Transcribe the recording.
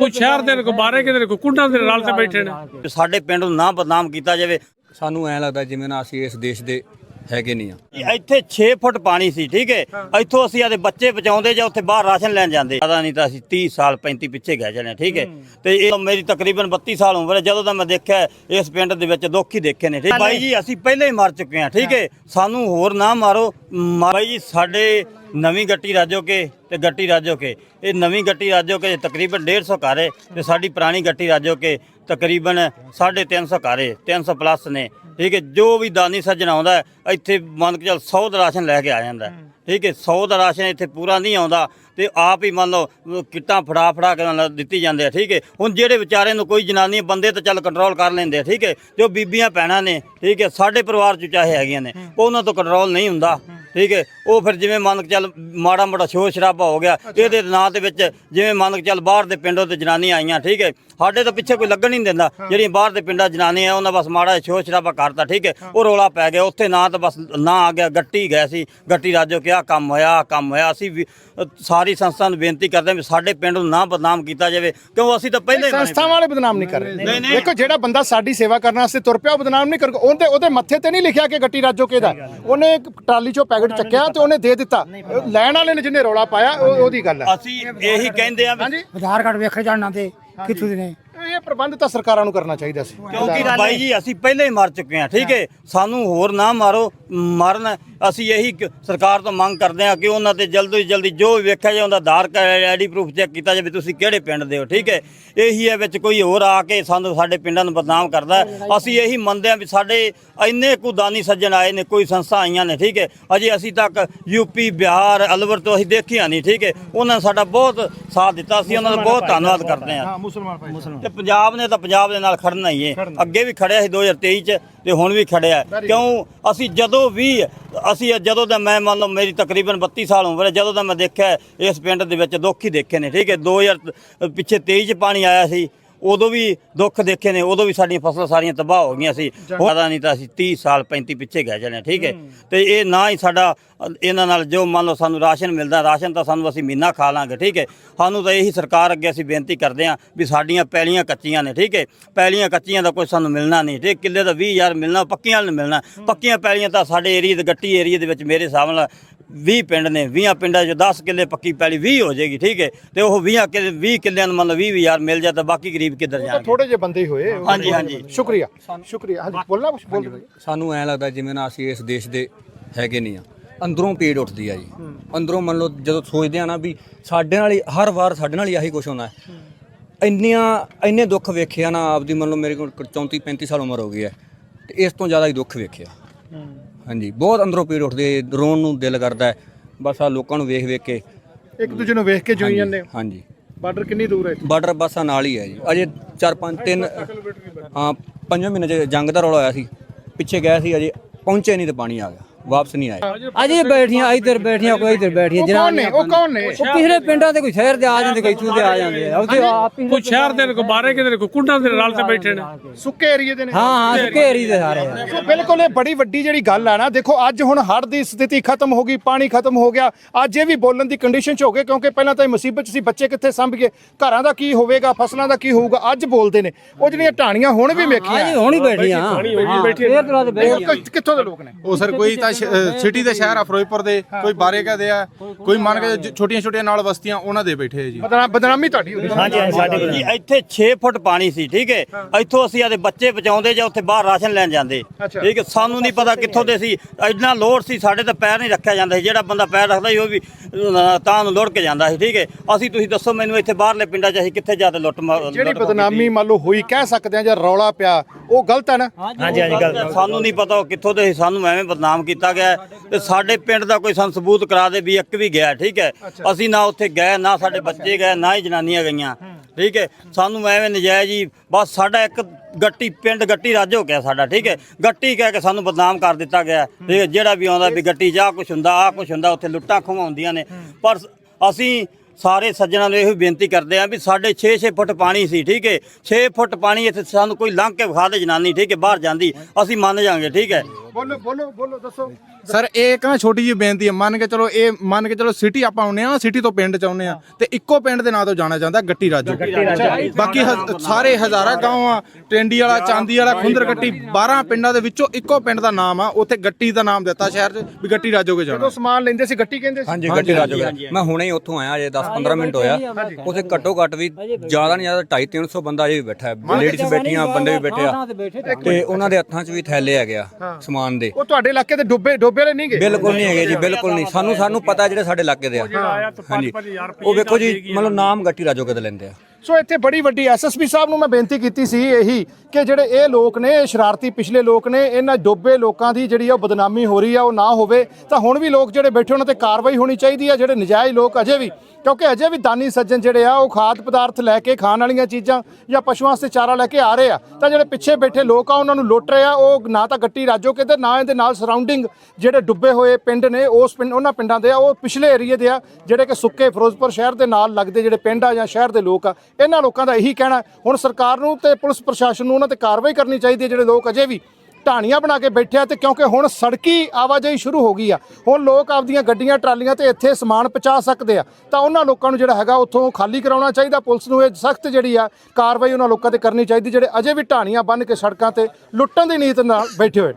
ਕੋਈ ਸ਼ਹਿਰ ਦੇ ਨੇ ਕੋਈ ਬਾਰੇ ਕਿਤੇ ਕੋਈ ਕੁੰਡਾਂ ਦੇ ਰਲ ਤੇ ਬੈਠੇ ਨੇ। ਸਾਡੇ ਪਿੰਡ ਨੂੰ ਨਾ ਬਦਨਾਮ ਕੀਤਾ ਜਾਵੇ। ਸਾਨੂੰ ਐ ਲੱਗਦਾ ਜਿਵੇਂ ਨਾ ਅਸੀਂ ਇਸ ਦੇਸ਼ ਦੇ ਹੈਗੇ ਨਹੀਂ ਆ? ਇੱਥੇ 6 ਫੁੱਟ ਪਾਣੀ ਸੀ ਠੀਕ ਹੈ? ਇੱਥੋਂ ਅਸੀਂ ਆਦੇ ਬੱਚੇ ਬਚਾਉਂਦੇ ਜਾਂ ਉੱਥੇ ਬਾਹਰ ਰਾਸ਼ਨ ਲੈਣ ਜਾਂਦੇ। ਪਤਾ ਨਹੀਂ ਤਾਂ ਅਸੀਂ 30 ਸਾਲ 35 ਪਿੱਛੇ ਗਏ ਜਾਣੇ ਠੀਕ ਹੈ? ਤੇ ਇਹ ਮੇਰੀ ਤਕਰੀਬਨ 32 ਸਾਲ ਉਮਰ ਹੈ। ਜਦੋਂ ਦਾ ਮੈਂ ਦੇਖਿਆ ਇਸ ਪਿੰਡ ਦੇ ਵਿੱਚ ਦੁੱਖ ਹੀ ਦੇਖੇ ਨੇ ਠੀਕ ਬਾਈ ਜੀ ਅਸੀਂ ਪਹਿਲੇ ਹੀ ਮਰ ਚੁੱਕੇ ਹਾਂ ਠੀਕ ਹੈ? ਸਾਨੂੰ ਹੋਰ ਨਾ ਮਾਰੋ। ਬਾਈ ਜੀ ਸਾਡੇ ਨਵੀਂ ਗੱਟੀ ਰਾਜੋ ਕੇ ਤੇ ਗੱਟੀ ਰਾਜੋ ਕੇ। ਇਹ ਨਵੀਂ ਗੱਟੀ ਰਾਜੋ ਕੇ ਤਕਰੀਬਨ 150 ਘਰ ਹੈ ਤੇ ਸਾਡੀ ਪੁਰਾਣੀ ਗੱਟੀ ਰਾਜੋ ਕੇ ਤਕਰੀਬਨ 350 ਘਰ ਹੈ 300 ਪਲੱਸ ਨੇ। ਠੀਕ ਹੈ ਜੋ ਵੀ ਦਾਨੀ ਸੱਜਣ ਆਉਂਦਾ ਹੈ, ਇੱਥੇ ਮੰਨ ਕੇ ਚੱਲ 100 ਦਾ ਰਾਸ਼ਨ ਲੈ ਕੇ ਆ ਜਾਂਦਾ ਹੈ। ਠੀਕ ਹੈ 100 ਦਾ ਰਾਸ਼ਨ ਇੱਥੇ ਪੂਰਾ ਨਹੀਂ ਆਉਂਦਾ ਤੇ ਆਪ ਹੀ ਮੰਨ ਲਓ ਅਹ ਕਿੱਟਾਂ ਫੜਾ ਫੜਾ ਕੇ ਨਾਲ ਦਿੱਤੀ ਜਾਂਦੇ ਆ ਠੀਕ ਹੈ। ਹੁਣ ਜਿਹੜੇ ਵਿਚਾਰੇ ਨੂੰ ਕੋਈ ਜਨਾਨੀ ਬੰਦੇ ਤਾਂ ਚੱਲ ਕੰਟਰੋਲ ਕਰ ਲੈਂਦੇ ਆ ਠੀਕ ਹੈ। ਜੋ ਬੀਬੀਆਂ ਭੈਣਾਂ ਨੇ ਠੀਕ ਹੈ ਸਾਡੇ ਪਰਿਵਾਰ ਚ ਚਾਹੇ ਹੈਗੀਆਂ ਨੇ ਉਹਨਾਂ ਤੋਂ ਕੰਟਰੋਲ ਨਹੀਂ ਹੁੰਦਾ। ਠੀਕ ਹੈ? ਉਹ ਫਿਰ ਜਿਵੇਂ ਮੰਨ ਕੇ ਚੱਲ ਮਾੜਾ ਮੋਟਾ ਸ਼ੋਰ ਸ਼ਰਾਬਾ ਹੋ ਗਿਆ ਇਹਦੇ ਨਾਂ ਦੇ ਵਿੱਚ ਜਿਵੇਂ ਮੰਨ ਕੇ ਚੱਲ ਬਾਹਰ ਦੇ ਪਿੰਡੋਂ ਤੇ ਜਨਾਨੀਆਂ ਆਈਆਂ ਠੀਕ ਹੈ? ਸਾਡੇ ਤਾਂ ਪਿੱਛੇ ਕੋਈ ਲੱਗਣ ਨਹੀਂ ਦਿੰਦਾ। ਜਿਹੜੀਆਂ ਬਾਹਰ ਦੇ ਪਿੰਡਾਂ ਜਨਾਨੀਆਂ ਉਹਨਾਂ ਬਸ ਮਾੜਾ ਸ਼ੋਰ ਸ਼ਰਾਬਾ ਕਰਤਾ ਠੀਕ ਹੈ? ਉਹ ਰੋਲਾ ਪੈ ਗਿਆ। ਉੱਥੇ ਨਾ ਤਾਂ ਬਸ ਨਾ ਆ ਗਿਆ ਗੱਟੀ ਗਏ ਸੀ। ਗੱਟੀ ਰਾਜੋ ਕਿਹਾ ਕੰਮ ਹੋਇਆ ਕੰਮ ਹੋਇਆ। ਅਸੀਂ ਵੀ ਅ, ਸਾਰੀ ਸੰਸਥਾ ਨੂੰ ਬੇਨਤੀ ਕਰਦੇ ਹਾਂ ਵੀ ਸਾਡੇ ਪਿੰਡ ਨੂੰ ਨਾ ਬਦਨਾਮ ਕੀਤਾ ਜਾਵੇ ਕਿਉਂ ਅਸੀਂ ਤਾਂ ਪਹਿਲੇ ਹੀ ਸੰਸਥਾਵਾਂ ਵਾਲੇ ਬਦਨਾਮ ਨਹੀਂ ਕਰ ਰਹੇ। ਦੇਖੋ ਜਿਹੜਾ ਬੰਦਾ ਸਾਡੀ ਸੇਵਾ ਕਰਨ ਵਾਸਤੇ ਤੁਰ ਪਿਆ ਉਹ ਬਦਨਾਮ ਨਹੀਂ ਕਰ ਉਹਦੇ ਉਹਦੇ ਮੱਥੇ ਤੇ ਨਹੀਂ ਲਿਖਿਆ ਕਿ ਗੱਟੀ ਰਾਜੋ ਕੇ ਦਾ ਉਹਨੇ ਇੱਕ ਟਰਾਲੀ ਚੋਂ ਪੈਕਟ ਚੱਕਿਆ ਤੇ ਉਹਨੇ ਦੇ ਦਿੱਤਾ। ਲੈਣ ਵਾਲੇ ਨੇ ਜਿਹਨੇ ਰੌਲਾ ਪਾਇਆ ਉਹ- ਉਹਦੀ ਗੱਲ ਹੈ। ਅਸੀਂ ਇਹੀ ਕਹਿੰਦੇ ਆ ਵੀ ਹਾਂਜੀ। ਆਧਾਰ ਕਾਰਡ ਵੇਖੇ ਜਾਣਾ ਤੇ ਕਿੱਥੋਂ ਦੇ ਨੇ? ਇਹ ਪ੍ਰਬੰਧ ਤਾਂ ਸਰਕਾਰਾਂ ਨੂੰ ਕਰਨਾ ਚਾਹੀਦਾ ਸੀ। ਕਿਉਂਕਿ ਬਾਈ ਜੀ ਅਸੀਂ ਪਹਿਲੇ ਹੀ ਮਰ ਚੁੱਕੇ ਹਾਂ ਠੀਕ ਹੈ? ਸਾਨੂੰ ਹੋਰ ਨਾ ਮਾਰੋ ਮਰਨ। ਅਸੀਂ ਇਹੀ ਕ- ਸਰਕਾਰ ਤੋਂ ਮੰਗ ਕਰਦੇ ਹਾਂ ਕਿ ਉਹਨਾਂ ਤੇ ਜਲਦੀ ਤੋਂ ਜਲਦੀ ਜੋ ਵੀ ਵੇਖਿਆ ਜਾਏ ਉਹਦਾ Aadhaar card ID proof check ਕੀਤਾ ਜਾਵੇ ਤੁਸੀਂ ਕਿਹੜੇ ਪਿੰਡ ਦੇ ਹੋ ਠੀਕ ਹੈ? ਇਹੀ ਹੈ ਵਿੱਚ ਕੋਈ ਹੋਰ ਆ ਕੇ ਸਾਨੂੰ ਸਾਡੇ ਪਿੰਡਾਂ ਨੂੰ ਬਦਨਾਮ ਕਰਦਾ ਹੈ। ਅਸੀਂ ਇਹੀ ਮੰਨਦੇ ਹਾਂ ਵੀ ਸਾਡੇ ਇੰਨੇ ਕੁ ਦਾਨੀ ਸੱਜਣ ਆਏ ਨੇ ਕੋਈ ਸੰਸਥਾ ਆਈਆਂ ਨੇ ਠੀਕ ਹੈ? ਅਜੇ ਅਸੀਂ ਤੱਕ ਯੂਪੀ ਬਿਹਾਰ ਅਲਵਰ ਤੋਂ ਅਸੀਂ ਦੇਖਿਆ ਨਹੀਂ ਠੀਕ ਹੈ? ਉਹਨਾਂ ਨੇ ਸਾਡਾ ਬਹੁਤ ਸਾਥ ਦਿੱਤਾ ਅਸੀਂ ਉਹਨਾਂ ਦਾ ਬਹੁਤ ਧੰਨਵਾਦ ਕਰਦੇ ਹਾਂ ਮੁਸਲਮਾਨ ਭਾਈ। ਤੇ ਪੰਜਾਬ ਨੇ ਤਾਂ ਪੰਜਾਬ ਦੇ ਨਾਲ ਖੜਨਾ ਹੀ ਹੈ ਅੱਗੇ ਵੀ ਖੜਿਆ ਸੀ 2023 ਚ ਤੇ ਹੁਣ ਵੀ ਖੜਿਆ। ਕਿਉਂ? ਅਸੀਂ ਜਦੋਂ ਵੀ ਅਸੀਂ ਜਦੋਂ ਦਾ ਮੈਂ ਮੰਨ ਲਓ ਮੇਰੀ ਤਕਰੀਬਨ 32 ਸਾਲ ਉਮਰ ਹੈ ਜਦੋਂ ਦਾ ਮੈਂ ਦੇਖਿਆ ਇਸ ਪਿੰਡ ਦੇ ਵਿੱਚ ਦੁੱਖ ਹੀ ਦੇਖੇ ਨੇ। ਠੀਕ ਹੈ 2000 ਪਿੱਛੇ 23 ਚ ਪਾਣੀ ਆਇਆ ਸੀ। ਉਦੋਂ ਵੀ ਦੁੱਖ ਦੇਖੇ ਨੇ ਉਦੋਂ ਵੀ ਸਾਡੀਆਂ ਫਸਲਾਂ ਸਾਰੀਆਂ ਤਬਾਹ ਹੋ ਗਈਆਂ ਸੀ। ਪਤਾ ਨਹੀਂ ਤਾਂ ਅਸੀਂ 30 ਸਾਲ 35 ਪਿੱਛੇ ਗਏ ਜਾਣੇ ਠੀਕ ਹੈ। ਤੇ ਇਹ ਨਾ ਹੀ ਸਾਡਾ ਇਹਨਾਂ ਨਾਲ ਜੋ ਮੰਨ ਲਓ ਸਾਨੂੰ ਰਾਸ਼ਨ ਮਿਲਦਾ ਰਾਸ਼ਨ ਤਾਂ ਸਾਨੂੰ ਅਸੀਂ ਮਹੀਨਾ ਖਾ ਲਾਂਗੇ ਠੀਕ ਹੈ। ਸਾਨੂੰ ਤਾਂ ਇਹੀ ਸਰਕਾਰ ਅੱਗੇ ਅਸੀਂ ਬੇਨਤੀ ਕਰਦੇ ਹਾਂ ਵੀ ਸਾਡੀਆਂ ਪੈਲੀਆਂ ਕੱਚੀਆਂ ਨੇ ਠੀਕ ਹੈ। ਪੈਲੀਆਂ ਕੱਚੀਆਂ ਦਾ ਕੋਈ ਸਾਨੂੰ ਮਿਲਣਾ ਨਹੀਂ ਠੀਕ ਕਿੱਲੇ ਦਾ 20000 ਮਿਲਣਾ ਪੱਕੀਆਂ ਨਹੀਂ ਮਿਲਣਾ। ਪੱਕੀਆਂ ਪੈਲੀਆਂ ਤਾਂ ਸਾਡੇ ਏਰੀਆ ਦੇ ਗੱਟੀ ਏਰੀਆ ਦੇ ਵਿੱਚ ਮੇਰੇ ਹਿਸਾਬ ਨਾਲ 20 ਪਿੰਡ ਨੇ 20 ਪਿੰਡਾਂ 'ਚ 10 ਕਿੱਲੇ ਪੱਕੀ ਪੈਲੀ 20 ਹੋ ਜਾਏਗੀ ਠੀਕ ਹੈ? ਤੇ ਉਹ 20 ਕਿੱਲੇ 20 ਕਿੱਲਿਆਂ ਨੂੰ ਮਤਲਬ 20000 ਮਿਲ ਜਾ ਤਾਂ ਬਾਕੀ ਗਰੀਬ ਕਿੱਧਰ ਜਾਣਗੇ? ਥੋੜੇ ਜਿਹੇ ਬੰਦੇ ਹੀ ਹੋਏ। ਹਾਂਜੀ, ਹਾਂਜੀ। ਸ਼ੁਕਰੀਆ ਸ਼ੁਕਰੀਆ। ਹਾਂਜੀ ਬੋਲਣਾ ਕੁਝ ਬੋਲ। ਸਾਨੂੰ ਐ ਲੱਗਦਾ ਜਿਵੇਂ ਨਾ ਅਸੀਂ ਇਸ ਦੇਸ਼ ਦੇ ਹੈਗੇ ਨਹੀਂ ਆ। ਅੰਦਰੋਂ ਪੀੜ ਉੱਠਦੀ ਆ ਜੀ। ਅੰਦਰੋਂ ਮੰਨ ਲਓ ਜਦੋਂ ਸੋਚਦੇ ਆ ਨਾ ਵੀ ਸਾਡੇ ਨਾਲ ਹੀ ਹਰ ਵਾਰ ਸਾਡੇ ਨਾਲ ਹੀ ਆਹੀ ਕੁਝ ਹੁੰਦਾ ਹੈ। ਇੰਨੀਆਂ ਇੰਨੇ ਦੁੱਖ ਵੇਖਿਆ ਨਾ ਆਪਦੀ ਮੰਨ ਲਓ ਮੇਰੇ ਕੋਲ 34 35 ਸਾਲ ਉਮਰ ਹੋ ਗਈ ਹੈ। ਤੇ ਇਸ ਤੋਂ ਜ਼ਿਆਦਾ ਹੀ ਦੁੱਖ ਵੇਖਿਆ। ਹਾਂਜੀ ਬਹੁਤ ਅੰਦਰੋਂ ਪੀੜ ਉੱਠਦੀ ਹੈ ਰੋਣ ਨੂੰ ਦਿਲ ਕਰਦਾ ਹੈ ਬਸ ਆ ਲੋਕਾਂ ਨੂੰ ਵੇਖ ਵੇਖ ਕੇ। ਇੱਕ ਦੂਜੇ ਨੂੰ ਵੇਖ ਕੇ ਜੋਈ ਜਾਂਦੇ ਹੋ। ਹਾਂਜੀ। ਬਾਰਡਰ ਕਿੰਨੀ ਦੂਰ ਹੈ ਬਾਰਡਰ ਬਸਾਂ ਨਾਲ ਹੀ ਹੈ ਜੀ। ਅਜੇ 4 5 3 ਹਾਂ ਪੰਜਵੇਂ ਮਹੀਨੇ ਚ ਜੰਗ ਦਾ ਰੌਲਾ ਹੋਇਆ ਸੀ। ਪਿੱਛੇ ਗਏ ਸੀ ਅਜੇ ਪਹੁੰਚੇ ਨਹੀਂ ਤੇ ਪਾਣੀ ਆ ਗਿਆ। ਵਾਪਸ ਨਹੀਂ ਆਏ। ਅਜੇ ਬੈਠੀਆਂ ਇੱਧਰ ਬੈਠੀਆਂ ਕੋਈ ਇੱਧਰ ਬੈਠੀਆਂ। ਕੌਣ ਨੇ? ਉਹ ਕੌਣ ਨੇ? ਉਹ ਪਿਛਲੇ ਪਿੰਡਾਂ ਦੇ ਕੋਈ ਸ਼ਹਿਰ ਦੇ ਆ ਜਾਂਦੇ ਕੋਈ ਇੱਥੋਂ ਦੇ ਆ ਜਾਂਦੇ ਆ। ਉੱਥੇ ਆਪ ਹੀ ਕੋਈ ਸ਼ਹਿਰ ਦੇ ਕੋਈ ਬਾਰੇ ਕਿਤੇ ਕੋਈ ਕੁੰਡਾਂ ਦੇ ਰਲ ਤੇ ਬੈਠੇ ਨੇ। ਸੁੱਕੇ ਏਰੀਏ ਦੇ ਨੇ। ਹਾਂ ਹਾਂ ਘੇਰੀ ਦੇ ਸਾਰੇ। ਸੋ ਬਿਲਕੁਲ ਇਹ ਬੜੀ ਵੱਡੀ ਜਿਹੜੀ ਗੱਲ ਆ ਨਾ ਦੇਖੋ ਅੱਜ ਹੁਣ ਹੜ੍ਹ ਦੀ ਸਥਿਤੀ ਖਤਮ ਹੋ ਗਈ ਪਾਣੀ ਖਤਮ ਹੋ ਗਿਆ। ਅੱਜ ਇਹ ਵੀ ਬੋਲਣ ਦੀ ਕੰਡੀਸ਼ਨ 'ਚ ਹੋ ਗਏ ਕਿਉਂਕਿ ਪਹਿਲਾਂ ਤਾਂ ਇਹ ਮੁਸੀਬਤ 'ਚ ਸੀ ਬੱਚੇ ਕਿੱਥੇ ਸੰਭ ਗਏ ਘਰਾਂ ਦਾ ਕੀ ਹੋਵੇਗਾ ਫਸਲਾਂ ਦਾ ਕੀ ਹੋਊਗਾ ਅੱਜ ਬੋਲਦੇ ਨੇ। ਉਹ ਜਿਹੜੀਆਂ ਢਾਣੀਆਂ ਹੁਣ ਵੀ ਵੇਖੀਆਂ। ਹੁਣ ਹੀ ਬੈਠੀਆਂ। ਬੈਠੀਆਂ। ਕਿ- ਕਿੱਥੋਂ ਦੇ ਲੋਕ ਨੇ? ਉਹ ਸਰ ਕੋਈ ਤਾਂ ਸਿਟੀ ਦੇ ਸ਼ਹਿਰ ਆ ਫਿਰੋਜ਼ਪੁਰ ਦੇ ਕੋਈ ਬਾਰੇ ਕਹਦੇ ਆ ਕੋਈ ਮੰਨ ਕੇ ਛੋਟੀਆਂ ਛੋਟੀਆਂ ਨਾਲ ਬਸਤੀਆਂ ਉਹਨਾਂ ਦੇ ਬੈਠੇ ਆ ਜੀ। ਬਦਨਾਮ ਤੁਹਾਡੀ ਹੋਈ। ਜੀ ਇੱਥੇ 6 ਫੁੱਟ ਪਾਣੀ ਸੀ ਠੀਕ ਹੈ? ਇੱਥੋਂ ਅਸੀਂ ਆਦੇ ਬੱਚੇ ਬਚਾਉਂਦੇ ਜਾਂ ਉੱਥੇ ਬਾਹਰ ਰਾਸ਼ਨ ਲੈਣ ਜਾਂਦੇ ਅੱਛਾ। ਠੀਕ ਹੈ? ਸਾਨੂੰ ਨਹੀਂ ਪਤਾ ਕਿੱਥੋਂ ਦੇ ਸੀ ਇੰਨਾ ਲੋਡ ਸੀ ਸਾਡੇ ਤਾਂ ਪੈਰ ਨਹੀਂ ਰੱਖਿਆ ਜਾਂਦਾ ਸੀ। ਜਿਹੜਾ ਬੰਦਾ ਪੈਰ ਰੱਖਦਾ ਸੀ ਉਹ ਵੀ ਅਹ, ਤਾਂ ਨੂੰ ਲੋੜ ਕੇ ਜਾਂਦਾ ਸੀ ਠੀਕ ਹੈ? ਅਸੀਂ ਤੁਸੀਂ ਦੱਸੋ ਮੈਨੂੰ ਇੱਥੇ ਬਾਹਰਲੇ ਪਿੰਡਾਂ 'ਚ ਅਸੀਂ ਕਿੱਥੇ ਜਾ ਕੇ ਲੁੱਟ ਮਾ- ਜਿਹੜੀ ਬਦਨਾਮੀ ਮੰਨ ਲਓ ਹੋਈ ਕਹਿ ਸਕਦੇ ਆ ਜਾਂ ਰੌਲਾ ਪਿਆ ਉਹ ਗਲਤ ਹੈ ਨਾ? ਹਾਂਜੀ ਹਾਂਜੀ ਗੱਲ ਸਾਨੂੰ ਨਹੀਂ ਪਤਾ ਉਹ ਕਿੱਥੋਂ ਦੇ ਸੀ, ਸਾਨੂੰ ਐਵੇਂ ਬਦਨਾਮ ਕੀਤਾ ਗਿਆ ਹੈ ਤੇ ਸਾਡੇ ਪਿੰਡ ਦਾ ਕੋਈ ਸਾਨੂੰ ਸਬੂਤ ਕਰਾ ਦੇ ਵੀ ਇੱਕ ਵੀ ਗਿਆ ਠੀਕ ਹੈ? ਅਸੀਂ ਨਾ ਉੱਥੇ ਗਏ ਨਾ ਸਾਡੇ ਬੱਚੇ ਗਏ ਨਾ ਹੀ ਜਨਾਨੀਆਂ ਗਈਆਂ ਠੀਕ ਹੈ? ਸਾਨੂੰ ਐਵੇਂ ਨਜਾਇਜ਼ ਹੀ ਬਸ ਸਾਡਾ ਇੱਕ ਗੱਟੀ ਪਿੰਡ ਗੱਟੀ ਰਾਜ ਹੋ ਗਿਆ ਸਾਡਾ ਠੀਕ ਹੈ? ਗੱਟੀ ਕਹਿ ਕੇ ਸਾਨੂੰ ਬਦਨਾਮ ਕਰ ਦਿੱਤਾ ਗਿਆ ਠੀਕ ਹੈ। ਜਿਹੜਾ ਵੀ ਆਉਂਦਾ ਵੀ ਗੱਟੀ ਜਾ ਕੁਛ ਹੁੰਦਾ ਆ ਕੁਛ ਹੁੰਦਾ ਉੱਥੇ ਲੁੱਟਾਂ ਖਵਾਉਂਦੀਆਂ ਨੇ। ਪਰ ਅਸੀਂ ਸਾਰੇ ਸੱਜਣਾਂ ਨੂੰ ਇਹੋ ਬੇਨਤੀ ਕਰਦੇ ਆਂ ਵੀ ਸਾਡੇ 6-6 ਫੁੱਟ ਪਾਣੀ ਸੀ ਠੀਕ ਹੈ? 6 ਫੁੱਟ ਪਾਣੀ ਇੱਥੇ ਸਾਨੂੰ ਕੋਈ ਲੰਘ ਕੇ ਵਿਖਾ ਦੇ ਜਨਾਨੀ ਠੀਕ ਹੈ? ਬਾਹਰ ਜਾਂਦੀ ਅਸੀਂ ਮੰਨ ਜਾਾਂਗੇ ਠੀਕ ਹੈ? ਬੋਲੋ ਬੋਲੋ ਬੋਲੋ ਦੱਸੋ। ਸਰ ਇਹ ਕਹਿੰਦਾ ਛੋਟੀ ਜਿਹੀ ਬੇਨਤੀ ਹੈ। ਮੰਨ ਕੇ ਚਲੋ ਇਹ ਮੰਨ ਕੇ ਚਲੋ ਸਿਟੀ ਆਪਾਂ ਆਉਨੇ ਆ ਸਿਟੀ ਤੋਂ ਪਿੰਡ ਚ ਆਉਨੇ ਆ ਤੇ ਇੱਕੋ ਪਿੰਡ ਦੇ ਨਾਂ ਤੋਂ ਜਾਣਾ ਜਾਂਦਾ ਗੱਟੀ ਰਾਜੋ। ਬਾਕੀ ਹਜ਼- ਸਾਰੇ ਹਜ਼ਾਰਾਂ ਗਾਂਵ ਆ ਟੈਂਡੀ ਵਾਲਾ ਚਾਂਦੀ ਵਾਲਾ ਖੁੰਦਰ ਗੱਟੀ 12 ਪਿੰਡਾਂ ਦੇ ਵਿੱਚੋਂ ਇੱਕੋ ਪਿੰਡ ਦਾ ਨਾਮ ਆ। ਉੱਥੇ ਗੱਟੀ ਦਾ ਨਾਮ ਦਿੱਤਾ ਸ਼ਹਿਰ 'ਚ ਵੀ ਗੱਟੀ ਰਾਜੋ ਕੇ ਜਾਣਾ। ਜਦੋਂ ਸਮਾਨ ਲੈਂਦੇ ਸੀ ਗੱਟੀ ਕਹਿੰਦੇ ਸੀ? ਹਾਂਜੀ ਗੱਡੀ ਰਾਜੋ ਮੈਂ ਹੁਣੇ ਹੀ ਉੱਥੋਂ ਆਇਆ ਜੇ 10-15 ਮਿੰਟ ਹੋਇਆ। ਉੱਥੇ ਘੱਟੋ ਘੱਟ ਵੀ ਜ਼ਿਆਦਾ ਨਹੀਂ ਜ਼ਿਆਦਾ 250 ਬੰਦਾ ਵੀ ਬੈਠਾ ਹੈ। ਲੇਡੀਜ਼ ਬੈਠੀਆਂ ਬੰਦੇ ਵੀ ਬੈਠੇ ਆ। ਤੇ ਉਹਨਾਂ ਦੇ ਹੱਥਾਂ 'ਚ ਵੀ ਥੈਲੇ ਹੈਗੇ ਆ ਸਮਾਨ ਦੇ। ਉਹ ਤੁਹਾਡੇ ਇਲਾਕੇ ਦੇ ਡੁੱਬੇ ਡੋਬੇ ਵਾਲੇ ਨਹੀਂ ਗਏ ਬਿਲਕੁਲ ਨਹੀਂ ਹੈਗੇ ਜੀ ਬਿਲਕੁਲ ਨਹੀਂ। ਸਾਨੂੰ ਸਾਨੂੰ ਪਤਾ ਜਿਹੜੇ ਸਾਡੇ ਇਲਾਕੇ ਦੇ ਆ। ਹਾਂਜੀ। ਉਹ ਵੇਖੋ ਜੀ ਮਤਲਬ ਨਾਮ ਗੱਟੀ ਰਾਜੋ ਕੇ ਤੇ ਲੈਂਦੇ ਆ। ਸੋ ਇੱਥੇ ਬੜੀ ਵੱਡੀ ਐਸਐਸਪੀ ਸਾਹਿਬ ਨੂੰ ਮੈਂ ਬੇਨਤੀ ਕੀਤੀ ਸੀ ਇਹੀ ਕਿ ਜਿਹੜੇ ਇਹ ਲੋਕ ਨੇ, ਇਹ ਸ਼ਰਾਰਤੀ ਪਿਛਲੇ ਲੋਕ ਨੇ, ਇਹਨਾਂ ਡੋਬੇ ਲੋਕਾਂ ਦੀ ਜਿਹੜੀ ਆ ਉਹ ਬਦਨਾਮੀ ਹੋ ਰਹੀ ਆ, ਉਹ ਨਾ ਹੋਵੇ, ਤਾਂ ਹੁਣ ਵੀ ਲੋਕ ਜਿਹੜੇ ਬੈਠੇ ਉਹਨਾਂ ਤੇ ਕਾਰਵਾਈ ਹੋਣੀ ਚਾਹੀਦੀ ਆ, ਜਿਹੜੇ ਨਜਾਇਜ਼ ਲੋਕ ਅਜੇ ਵੀ, ਕਿਉਂਕਿ ਅਜੇ ਵੀ ਦਾਨੀ ਸੱਜਣ ਜਿਹੜੇ ਆ, ਉਹ ਖਾਦ ਪਦਾਰਥ ਲੈ ਕੇ ਖਾਣ ਵਾਲੀਆਂ ਚੀਜ਼ਾਂ ਜਾਂ ਪਸ਼ੂਆਂ ਵਾਸਤੇ ਚਾਰਾ ਲੈ ਕੇ ਆ ਰਹੇ ਆ, ਤਾਂ ਜਿਹੜੇ ਪਿੱਛੇ ਬੈਠੇ ਲੋਕ ਆ, ਉਹਨਾਂ ਨੂੰ ਲੁੱਟ ਰਹੇ ਆ, ਉਹ ਨਾ ਤਾਂ ਗੱਟੀ ਰਾਜੋ ਕੇ ਤੇ ਨਾ ਇਹਦੇ ਨਾਲ ਸਰਾਊਂਡਿੰਗ ਜਿਹੜੇ ਡੁੱਬੇ ਹੋਏ ਪਿੰਡ ਨੇ, ਉਸ ਪਿੰਡ, ਉਹਨਾਂ ਪਿੰਡਾਂ ਦੇ ਆ, ਉਹ ਪਿਛਲੇ ਏਰੀਏ ਦੇ ਆ, ਜਿਹੜੇ ਕਿ ਸੁੱਕੇ ਫਿਰੋਜ਼ਪੁਰ ਸ਼ਹਿਰ ਦੇ ਨਾਲ ਲੱਗਦੇ ਜਿਹੜੇ ਪਿੰਡ ਆ ਜਾਂ ਸ਼ਹਿਰ ਦੇ ਲੋਕ ਆ ਇਹਨਾਂ ਲੋਕਾਂ ਦਾ ਇਹੀ ਕਹਿਣਾ ਹੁਣ ਸਰਕਾਰ ਨੂੰ ਤੇ ਪੁਲਿਸ ਪ੍ਰਸ਼ਾਸਨ ਨੂੰ ਉਹਨਾਂ ਤੇ ਕਾਰਵਾਈ ਕਰਨੀ ਚਾਹੀਦੀ ਹੈ, ਜਿਹੜੇ ਲੋਕ ਅਜੇ ਵੀ ਢਾਣੀਆਂ ਬਣਾ ਕੇ ਬੈਠੇ ਆ ਤੇ ਕਿਉਂਕਿ ਹੁਣ ਸੜਕੀ ਆਵਾਜਾਈ ਸ਼ੁਰੂ ਹੋ ਗਈ ਆ। ਹੁਣ ਲੋਕ ਆਪਦੀਆਂ ਗੱਡੀਆਂ, ਟਰਾਲੀਆਂ ਤੇ ਇੱਥੇ ਸਮਾਨ ਪਹੁੰਚਾ ਸਕਦੇ ਆ। ਤਾਂ ਉਹਨਾਂ ਲੋਕਾਂ ਨੂੰ ਜਿਹੜਾ ਹੈਗਾ ਉੱਥੋਂ ਖਾਲੀ ਕਰਾਉਣਾ ਚਾਹੀਦਾ। ਪੁਲਿਸ ਨੂੰ ਇਹ ਸਖਤ ਜਿਹੜੀ ਆ ਕਾਰਵਾਈ ਉਹਨਾਂ ਲੋਕਾਂ ਤੇ ਕਰਨੀ ਚਾਹੀਦੀ, ਜਿਹੜੇ ਅਜੇ ਵੀ ਢਾਣੀਆਂ ਬੰਨ ਕੇ ਸੜਕਾਂ ਤੇ ਲੁੱਟਣ ਦੀ ਨੀਤ ਨਾਲ ਬੈਠੇ ਹੋਏ